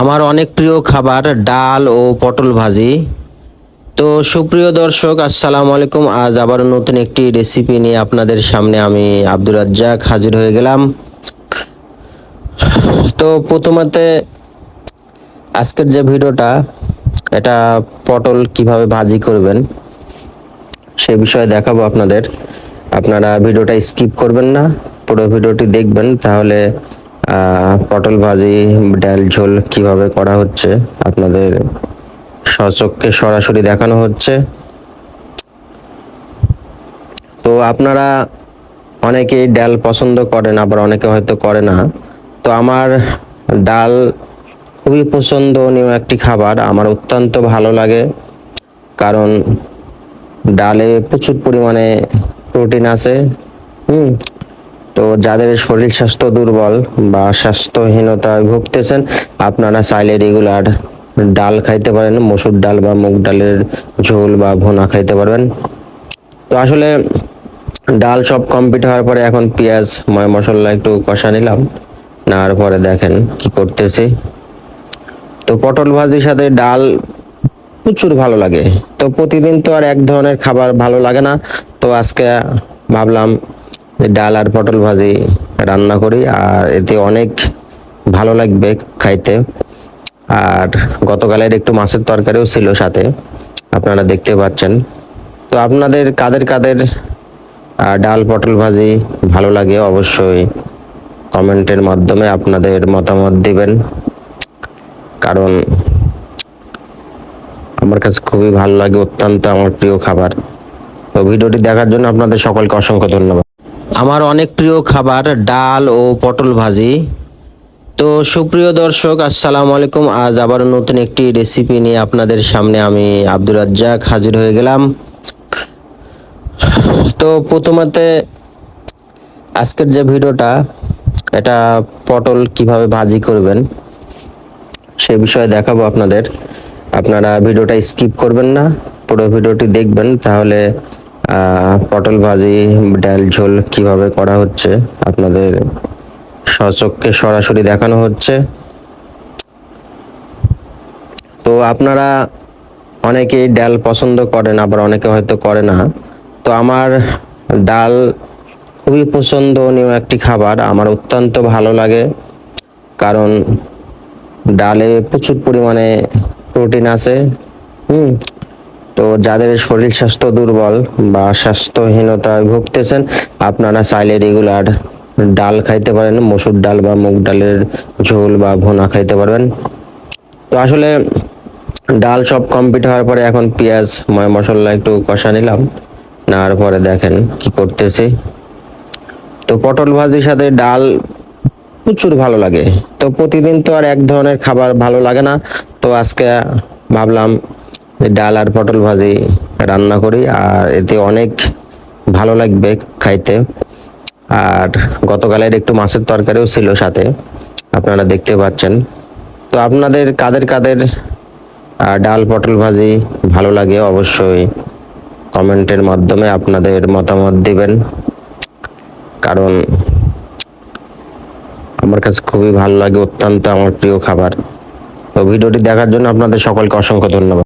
আমার অনেক প্রিয় খাবার ডাল ও পটল ভাজি। তো সুপ্রিয় দর্শক, আসসালামু আলাইকুম। আজ আবার নতুন একটি রেসিপি নিয়ে আপনাদের সামনে আমি আব্দুর রাজ্জাক হাজির হয়ে গেলাম। তো প্রথমতে আজকের যে ভিডিওটা, এটা পটল কীভাবে ভাজি করবেন, সে বিষয়ে দেখাবো আপনাদের। আপনারা ভিডিওটা স্কিপ করবেন না, পুরো ভিডিওটি দেখবেন, তাহলে পটল ভাজি ডাল ঝোল কীভাবে করা হচ্ছে? আপনাদের সচক্ষে সরাসরি দেখানো হচ্ছে। তো আপনারা অনেকেই ডাল পছন্দ করেন, আবার অনেকে হয়তো করে না। তো আমার ডাল খুবই পছন্দনীয় একটি খাবার। আমার অত্যন্ত ভালো লাগে, কারণ ডালে প্রচুর পরিমাণে প্রোটিন আছে। হুম তো যাদের শরীর স্বাস্থ্য দুর্বল বা স্বাস্থ্যহীনতায় ভুগতেছেন, আপনারা চাইলে রেগুলার ডাল খাইতে পারেন, মসুর ডাল বা মুগ ডালের ঝোল বা ভুনা খাইতে পারবেন। তো আসলে ডাল সব কমপ্লিট হওয়ার পরে এখন পেঁয়াজ, ময় মশলা একটু কষা নিলাম, নেওয়ার পরে দেখেন কি করতেছি। তো পটল ভাজির সাথে ডাল প্রচুর ভালো লাগে। তো প্রতিদিন তো আর এক ধরনের খাবার ভালো লাগে না। তো আজকে ভাবলাম ডাল আর পটল ভাজি রান্না করি, আর এতে অনেক ভালো লাগবে খাইতে। আর গতকালের একটু মাছের তরকারিও ছিল সাথে, আপনারা দেখতে পাচ্ছেন। তো আপনাদের কাদের কাদের ডাল, পটল ভাজি ভালো লাগে অবশ্যই কমেন্টের মাধ্যমে আপনাদের মতামত দিবেন। কারণ আমার কাছে খুবই ভালো লাগে অত্যন্ত আমার প্রিয় খাবার। তো ভিডিওটি দেখার জন্য আপনাদের সকলকে অসংখ্য ধন্যবাদ। আমার অনেক প্রিয় খাবার ডাল ও পটল ভাজি। তো সুপ্রিয় দর্শক, আসসালামু আলাইকুম। আজ আবার নতুন একটি রেসিপি নিয়ে আপনাদের সামনে আমি আব্দুর রাজ্জাক হাজির হয়ে গেলাম। তো প্রথমতে আজকের যে ভিডিওটা, এটা পটল কীভাবে ভাজি করবেন, সে বিষয়ে দেখাবো আপনাদের। আপনারা ভিডিওটা স্কিপ করবেন না, পুরো ভিডিওটি দেখবেন, তাহলে পটল ভাজি ডাল ঝোল কীভাবে করা হচ্ছে? আপনাদের সচক্ষে সরাসরি দেখানো হচ্ছে। তো আপনারা অনেকেই ডাল পছন্দ করেন, আবার অনেকে হয়তো করে না। তো আমার ডাল খুবই পছন্দনীয় একটি খাবার। আমার অত্যন্ত ভালো লাগে, কারণ ডালে প্রচুর পরিমাণে প্রোটিন আছে। হুম তো যাদের শরীর স্বাস্থ্য দুর্বল বা স্বাস্থ্যহীনতায় ভুগতেছেন, আপনারা চাইলে রেগুলার ডাল খাইতে পারেন, মসুর ডাল বা মুগ ডালের ঝোল বা ভুনা খাইতে পারবেন। তো আসলে ডাল সব কমপ্লিট হওয়ার পরে এখন পেঁয়াজ, ময় মশলা একটু কষা নিলাম, নেওয়ার পরে দেখেন কি করতেছি। তো পটল ভাজির সাথে ডাল প্রচুর ভালো লাগে। তো প্রতিদিন তো আর এক ধরনের খাবার ভালো লাগে না। তো আজকে ভাবলাম ডাল আর পটল ভাজি রান্না করি, আর এতে অনেক ভালো লাগবে খাইতে। আর গতকালের একটু মাছের তরকারিও ছিল সাথে, আপনারা দেখতে পাচ্ছেন। তো আপনাদের কাদের কাদের ডাল, পটল ভাজি ভালো লাগে অবশ্যই কমেন্টের মাধ্যমে আপনাদের মতামত দিবেন। কারণ আমার কাছে খুবই ভালো লাগে অত্যন্ত আমার প্রিয় খাবার। তো ভিডিওটি দেখার জন্য আপনাদের সকলকে অসংখ্য ধন্যবাদ।